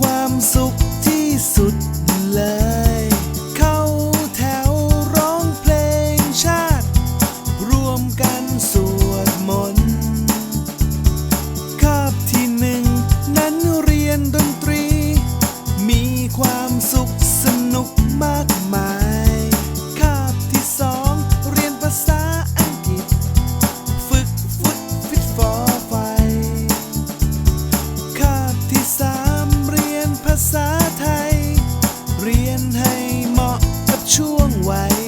ความสุขที่สุดเลย เข้าแถวร้องเพลงชาติ รวมกันสวดมนต์คาบที่หนึ่งนั้นเรียนดนตรี มีความสุขสนุกมากมาย นให้เหมาะกับช่วงวัย